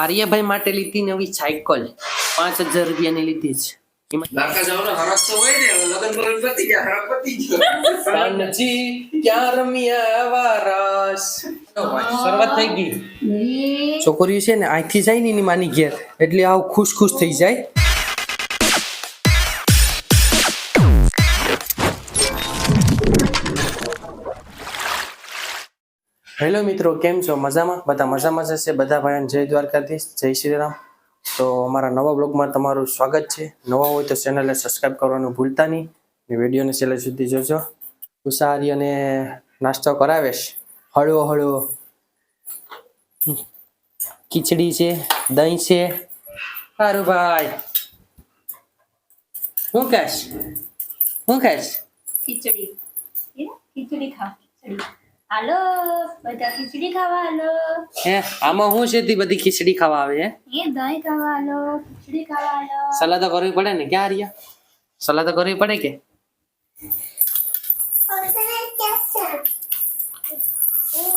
આર્યભાઈ માટે લીધી નવી સાયકલ. પાંચ હજાર રૂપિયાની લીધી છે. એમાં લાકા જવાનો હરખ તો હોય ને લગન બગન પતી ગયા હરખ પતી ગયો. કાનજી ક્યાં રમ્યા વારસ? શરૂઆત થઈ ગઈ. છોકરીઓ છે ને અહીંથી જાય ને એની માની ઘેર એટલે આવું ખુશ ખુશ થઈ જાય. હેલો મિત્રો, કેમ છો? મજામાં? બધા મજામાં જશે બધા ભાઈઓને જય દ્વારકાધીશ, જય શ્રી રામ તો અમારા નવા બ્લોગમાં તમારું સ્વાગત છે. નવા હોય તો ચેનલને સબસ્ક્રાઈબ કરવાનું ભૂલતા નહીં. ને વિડીયોને છેલ્લે સુધી જોજો. ઉષારી અને નાસ્તો કરાવેશ હળવો હળવો. ખીચડી છે, દહીં છે. સારું ભાઈ. શું કહેશ? શું કહેશ? ખીચડી. ખીચડી ખા, ખીચડી. હાલો બધા ખીચડી ખાવા હાલો. હે આમાં શું છે તી બધી ખીચડી ખાવા આવે હે? એ દહીં ખાવા હાલો ખીચડી ખાવા હાલો. સલાહ તો કરવી પડે ને ક્યાં રહ્યા સલાહ તો કરવી પડે કે?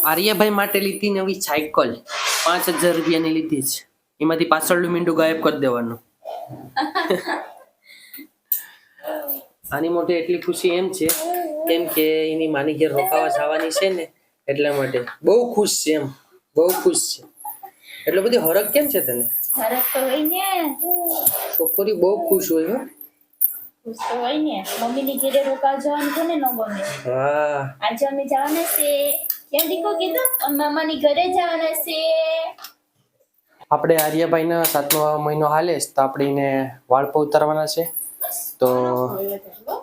આર્યભાઈ માટે લીધી નવી સાયકલ પાંચ હજાર રૂપિયાની લીધી છે. એમાંથી પાછળનું મીંડું ગાયબ કરી દેવાનું. આની મોટી એટલી ખુશી એમ છે કેમ કે એની માની ઘેર રોકાવા જવાની છે ને એટલા માટે. બહુ ખુશ છે એમ. બહુ ખુશ છે. એટલે બધી હરખ કેમ છે તને? સરસ તો હોય ને. છોકરી બહુ ખુશ હોય હો. હોય ને. ઘેરે રોકાવા જવાનું કોને ન ગમે હા. આજે અમે જવાના છે. કેમ દીકો કીધું? ઘરે જવાના છે. આપણે આર્યભાઈના સાતમો મહિનો હાલે તો આપણે એને વાળ પર ઉતારવાના છે. તો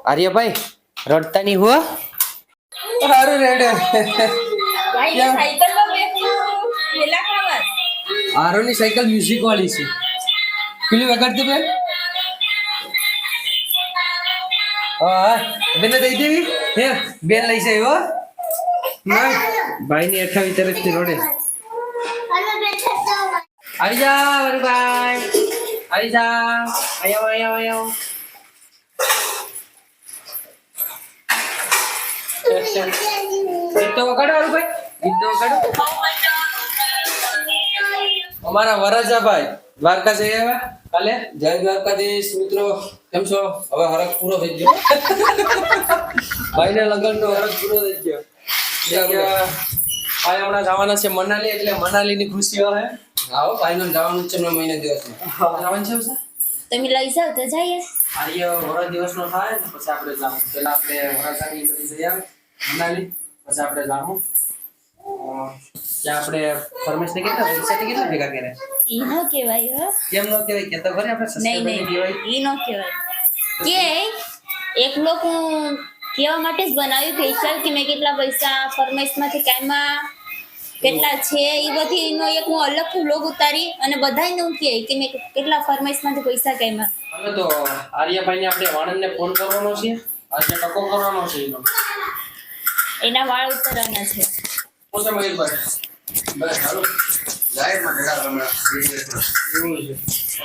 આર્યભાઈ રડતા નહીં હો. સારું રેડે. ભાઈ આરોની સાયકલ મ્યુઝિક વાળી છે. પેલી વગાડતી બેન. હા બેન દઈ દેવી? હે બેન લઈ જાય હો. ના. ભાઈ ની અઠાવી તરફથી રોડે. આવી જા વરુભાઈ આવી જા આયો આયો આયો ગીત વગાડો વરુભાઈ ગીત તો વગાડો. અમારા વરજાભાઈ દ્વારકા જઈ આવ્યા. કાલે? જય દ્વારકાધીશ મિત્રો. કેમ છો? હવે હરખ પૂરો થઈ ગયો. ભાઈને લગ્ન નો હરખ પૂરો થઈ ગયો. ભાઈ હમણાં જવાના છે મનાલી એટલે મનાલી ની ખુશીઓ હે આવો ફાઇનલ જવાનું છે હમણાં મહિના દિવસમાં જવાનું છે સર તમે લઈ જાવ તો જઈએ. આર્ય વરા દિવસ નો થાય પછી આપણે જવાનું. પેલા આપણે વરસાની બધી જઈ આવે મનાલી પછી આપણે જાણું. ત્યાં આપણે ફરમેશ ને કેટલા પૈસા કેટલા ભેગા કરે ઈ ન કહેવાય કેમ ન કહેવાય? કે તો ખરી આપણે નહીં નહીં. ઈ ન કહેવાય. કે એક લોકો કહેવા માટે જ બનાવ્યું સ્પેશિયલ કે મેં કેટલા પૈસા ફરમાઈશમાંથી કાયમાં કેટલા છે એ બધી એક હું અલગ લોગ ઉતારી અને બધાને હું કહે કે મેં કેટલા ફરમાઈશમાંથી પૈસા કાયમાં. તો અર્યભાઈને આપણે વાણંદ ફોન કરવાનો છે. આજે ટકો કરવાનો છે એનો. એના વાળ ઉતરવાના છે. શું છે મયુરભાઈ બસ હાલો. જાહેરમાં ભેગા હમણાં એવું છે.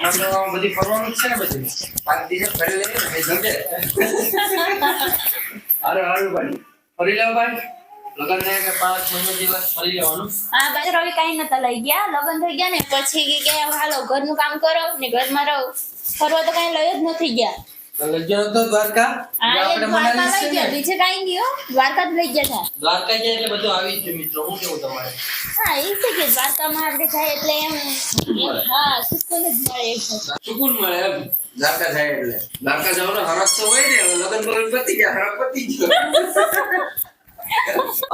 અમારે બધી ફરવાનું છે ને બધી. પાંચ દિવસ ફરી લઈએ ને જમજે અરે હારું ભાઈ. ફરી લેવા ભાઈ. લગન ને કે પાંચ મહિનો દિવસ ફરી લેવાનું. હા બાજુ રવિ કાંઈ નતા લઈ ગયા. લગન થઈ ગયા ને પછી કે હાલો ઘરનું કામ કરો ને ઘરમાં રહો. ફરવા તો કઈ લઈ જ નથી ગયા. લઈ તો દ્વારકા. આપણે મનાલી છે ને? બીજે કાંઈ નહીં હો. દ્વારકા લઈ ગયા હતા. દ્વારકા જાય એટલે બધું આવી ગયું મિત્રો. હું કેવું તમારે? હા એ છે કે દ્વારકામાં આપણે જાય એટલે એમ એમ, હા સુકૂન જ મળે સુકૂન મળે એમ? દ્વારકા જાય એટલે. દ્વારકા જવાનો હરખ તો હોય ને લગન બગન પતી ગયા હરખ પતી ગયો.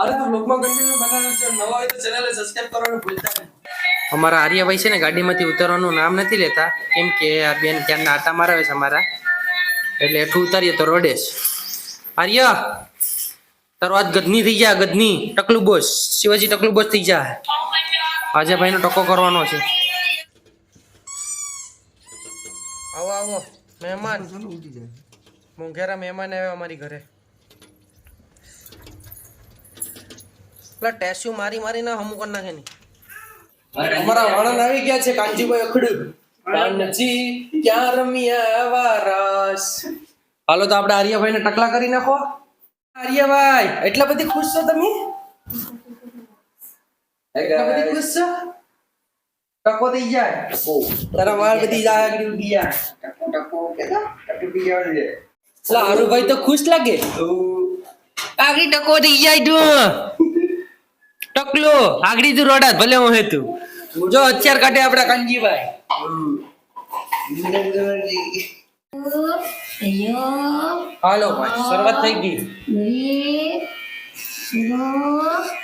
અરે તો લોકમાં કન્ટિન્યુ બનાવવાનું છે નવા હોય તો ચેનલને સબસ્ક્રાઇબ કરવાનું ભૂલતા નહીં. અમારા આર્યભાઈ છે ને ગાડીમાંથી ઉતરવાનું નામ નથી લેતા. કેમ કે આ બેન ક્યારના આટા મારાવે છે અમારા. એટલે એઠું ઉતારીએ તો રડે છે આર્ય, તારો આજ ગદની થઈ ગયા ગદની ટકલું બોસ શિવાજી ટકલું બોસ થઈ જા આજે ભાઈનો ટકો કરવાનો છે. આવો આવો. મહેમાન. મોંઘેરા મહેમાન આવ્યા અમારી ઘરે. પેલા ટેસ્યુ મારી મારીને હમું કરી નાખે ની. અમારા વાણંદ આવી ગયા છે, કાનજીભાઈ અખડું કાનજી ક્યાં રમ્યા વારસ હાલો તો આપણે આર્યભાઈ ને ટકલા કરી નાખો. આર્યભાઈ એટલા બધી ખુશ છો તમે? એટલા બધી ખુશ છો? ટકો થઈ જાય. તારા વાળ બધી જાય આગળ ઉડી જાય ટકો ટકો કેતા પી જવાનું છે એટલે આરુભાઈ તો ખુશ લાગે. આગળ ટકો થઈ જાય તું. ટકલો આગળી તું રોડા ભલે હું હેતું. જો અત્યાર કાઢે આપડા કાનજીભાઈ. હાલો શરૂઆત થઈ ગઈ.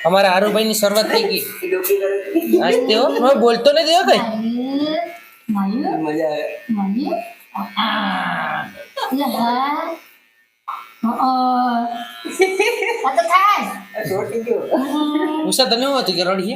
અમારા હારુભાઈ ની શરૂઆત થઈ ગઈ. આજ તેઓ હવે બોલતો નથી હો કઈ. મજા આવે. ઉષા તને શું હતું કે રડીએ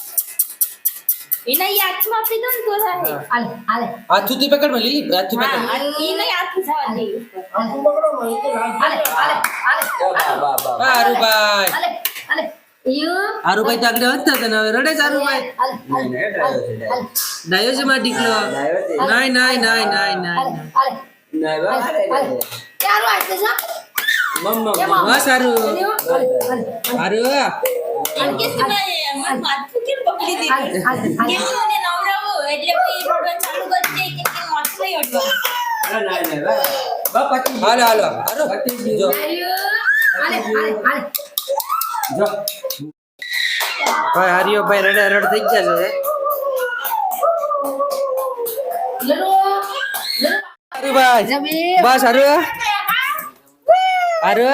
એના હાથમાં આપી દો ને તો થાય. હાથુથી પકડ મળી હાથથી પકડ. એને હાથ જવા દે. બા બા બા હા આરુભાઈ આરુભાઈ તો આગળ વધતા હતા હવે રડે છે આરુભાઈ નહીં, નહીં, ડાયો છે, ડાયો. ડાયો છે માં ટીકલો નાય નાય નાય નાય નાય. ના, બા, હાલે, હાલે. બસ સારું આરુ એમ કે મારું માથું કેમ પકડી દીધું? કેમ મને નવડાવો એટલે પછી રડવા ચાલુ કરી દે કે કેમ માથું નહીં અડવા ના, ના, ના, બા. બા, હાલો હાલો. હાલો. પતી જો ગયું. જો. ભાઈ હારિયો ભાઈ રડે રડ થઈ ગયા છે. હારુભાઈ બસ હારુ હારુ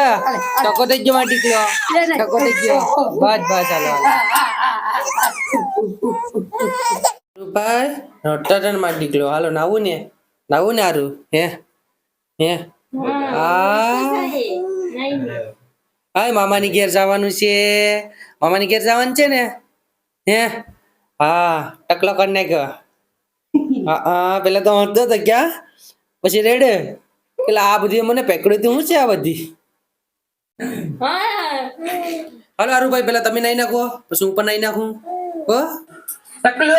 ટકો થઈ ગયો માં ટીકલો. ટકો થઈ ગયો. બસ બસ હાલો રૂપાઈ રટટનમાં ટીકલો. હાલો નાવું ને. નાવું ને હારું. હે હે. આ હાય મામાની ઘેર જવાનું છે. મામાની ઘેર જવાનું છે ને? હે? હા ટકલો કરી નાખ્યો. હા પેલા તો હટતો તો ક્યાં પછી રેડે. પેલા આ બધી મને પેકડ્યું હતું શું છે આ બધી? હા. હાલો હારુભાઈ પેલા તમે નાઈ નાખો પછી હું પણ નાઈ નાખું. હો? ટકલો.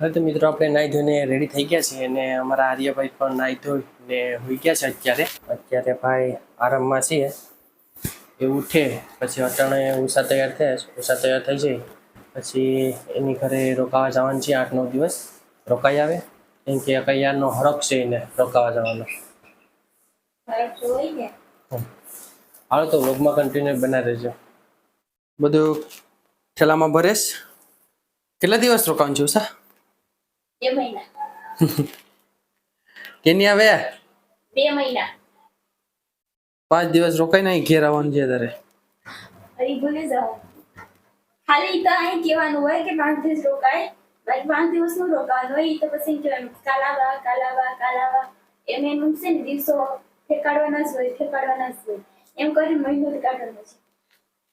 હવે તો મિત્રો આપણે નાઈ ધોઈને રેડી થઈ ગયા છીએ અને અમારા આર્યભાઈ પણ નાઈ ધોઈ ને હોઈ ગયા છે અત્યારે. અત્યારે ભાઈ આરામમાં છીએ એ ઉઠે પછી અટાણે ઉષા તૈયાર થયા ઉષા તૈયાર થઈ જાય પછી એની ઘરે રોકાવા જવાનું છે આઠ નવ દિવસ. રોકાઈ આવે. કેમ કે કૈયારનો હરક છે એને રોકાવા જવાનો. હાલો તો વ્લોગમાં કન્ટિન્યુ બનાવી રહેજો. બધું થેલામાં ભરેશ? કેટલા દિવસ રોકાવાનું છે ઉષા? બે મહિના. કેની આવે? બે મહિના. પાંચ દિવસ રોકાઈ નહીં ઘેર આવવાનું છે તારે. ભૂલી જાઓ ખાલી તો અહીં કહેવાનું હોય કે પાંચ દિવસ રોકાય બાકી પાંચ દિવસનું રોકાવાનું હોય તો પછી કહેવાનું કાલાવા કાલાવા કાલાવા. એમ એમ છે ને દિવસો ઠેકાડવાના જ હોય ઠેકાડવાના જ હોય. એમ કરી મહિનો કાઢવાનો છે.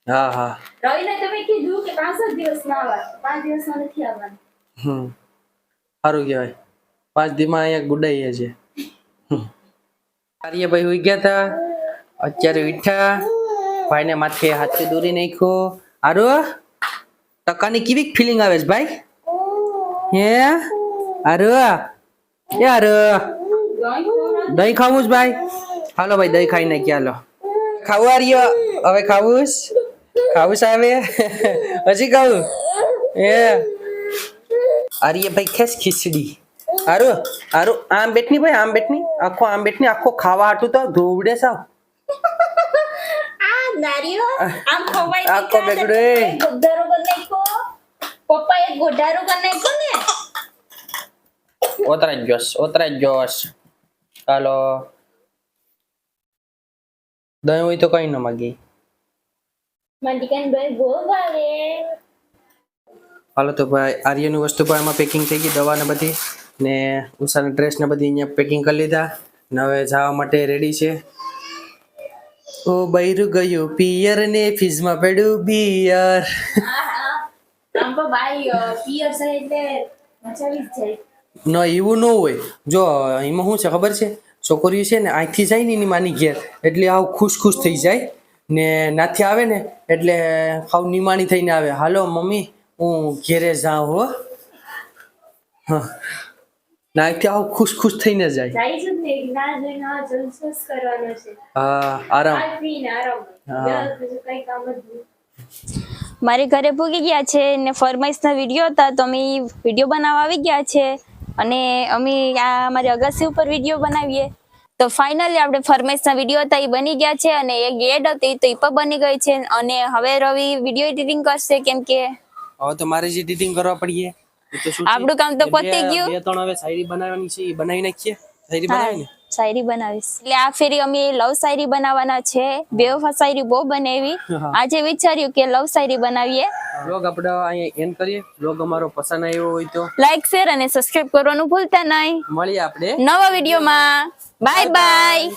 હા હા. રવિને તમે કીધું કે પાંચ જ દિવસ ના આવવા પાંચ દિવસમાં નથી આવવાનું. હમ. સારું કહેવાય. પાંચ દીમાં અહીંયા ગુડાઈએ છે. આર્યભાઈ હોઈ ગયા હતા અત્યારે ઉઠ્યા. ભાઈને માથે હાથે દોરી નાખ્યો. આરો ટકાની કેવી ફિલિંગ આવે છે ભાઈ? હે? અરે એ અરે. દહીં ખાવું છે ભાઈ? હાલો ભાઈ દહીં ખાઈ નાખી હાલો. ખાવું આર્ય? હવે ખાવું? ખાવું હવે? હજી ખાવું? એ આર્યભાઈ ખેસ ખીચડી. આરો આરો આમ બેટની ભાઈ આમ બેટની આખો આમ બેટની આખો ખાવા હાટું તો ધોવડે સાવ. આમ ખવાય આખો? બેગડો એ. ગોધારો નાખ્યો પપ્પાએ ગોધારો કરી નાખ્યો ને? ઓતરા જ જોશ ઓતરા જ જોશ. ચાલો દહીં હોય તો કઈ ન માગી. હાલો તો ભાઈ આર્યની વસ્તુ પણ એમાં પેકિંગ થઈ ગઈ દવા ને બધી ને ઉષાના ડ્રેસ ને બધી અહીંયા પેકિંગ કરી લીધા. ને હવે જવા માટે રેડી છે. ઓ બૈરું ગયું પિયર ને ફીઝમાં પડ્યું બિયર. આમ તો બાઈ પિયર છે એટલે મચાવી જ જાય. ના એવું ન હોય. જો એમાં શું છે ખબર છે? છોકરીઓ છે ને અહીંથી જાય ને એની માની ઘેર. એટલે આવ ખુશ ખુશ થઈ જાય ને નાથી આવે ને એટલે હાવ નિમાણી થઈને આવે. હાલો મમ્મી હું ઘેરે જાઉં હો. હા. નાથી આવ ખુશ ખુશ થઈને જાય. ને ના હા આરામ. હા. મારી ઘરે ભૂગી ગયા છે ને ફરમાઈશના વીડિયો હતા તો અમે વીડિયો બનાવવા આવી ગયા છે અને અમે આ અમારી અગાસી ઉપર વીડિયો બનાવીએ. તો ફાઇનલી આપણે ફરમાઈશના વીડિયો હતા એ બની ગયા છે અને એક એડ હતી તો એ પણ બની ગઈ છે અને હવે રવિ વીડિયો એડિટિંગ કરશે કેમ કે હવે તો મારે જ એડિટિંગ કરવા પડીએ? આપણું કામ તો પતી ગયું. બે ત્રણ હવે શાયરી બનાવવાની છે એ બનાવી નાખીએ. શાયરી બનાવી ને શાયરી બનાવીશ. એટલે આ ફેરી અમે લવ શાયરી બનાવવાના છે. બેવફા શાયરી બહુ બનાવી. આજે વિચાર્યું કે લવ શાયરી બનાવીએ. બ્લોગ આપણે અહીંયા એન્ડ કરીએ. બ્લોગ અમારો પસંદ આવ્યો હોય તો લાઈક શેર અને સબસ્ક્રાઇબ કરવાનું ભૂલતા નહીં. મળીએ આપણે. નવા વિડીયોમાં. Bye bye